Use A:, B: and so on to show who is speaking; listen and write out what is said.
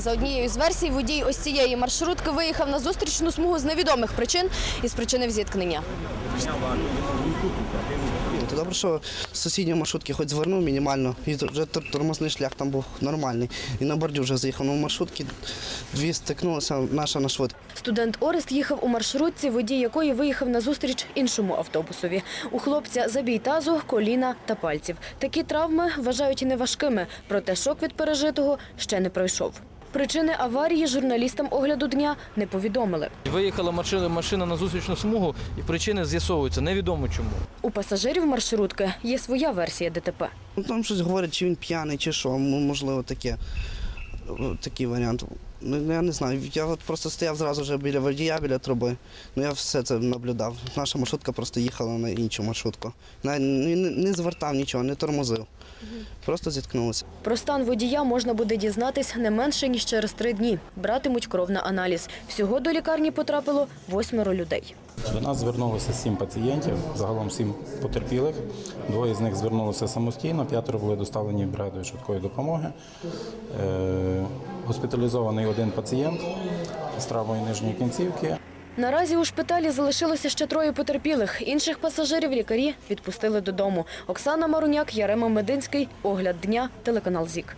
A: За однією з версій, водій ось цієї маршрутки виїхав на зустрічну смугу з невідомих причин і спричинив зіткнення.
B: Ну, то добре, що з сусідньої маршрутки хоч звернув мінімально, і вже тор- тормозний шлях там був нормальний. І на бордю вже заїхав. Ну, в маршрутки дві стикнулися, наша на швидко.
A: Студент Орест їхав у маршрутці, водій якої виїхав на зустріч іншому автобусові. У хлопця забій тазу, коліна та пальців. Такі травми вважають неважкими, проте шок від пережитого ще не пройшов. Причини аварії журналістам огляду дня не повідомили.
C: Виїхала машина, машина на зустрічну смугу, і причини з'ясовуються. Невідомо чому.
A: У пасажирів маршрутки є своя версія ДТП.
B: Ну, там щось говорять, чи він п'яний, чи що, можливо, таке. Такий варіант. Ну, я не знаю. Я от просто стояв зразу вже біля водія, біля труби. Ну я все це наблюдав. Наша маршрутка просто їхала на іншу маршрутку. Навіть не, не, не звертав нічого, не тормозив. Просто зіткнулися.
A: Про стан водія можна буде дізнатись не менше ніж через три дні. Братимуть кров на аналіз. Всього до лікарні потрапило восьмеро людей.
D: До нас звернулося сім пацієнтів, загалом сім потерпілих. Двоє з них звернулися самостійно, п'ятеро були доставлені бригадою швидкої допомоги. Е, Госпіталізований один пацієнт з травмою нижньої кінцівки.
A: Наразі у шпиталі залишилося ще троє потерпілих. Інших пасажирів лікарі відпустили додому. Оксана Маруняк, Ярема Мединський. Огляд дня. Телеканал ЗІК.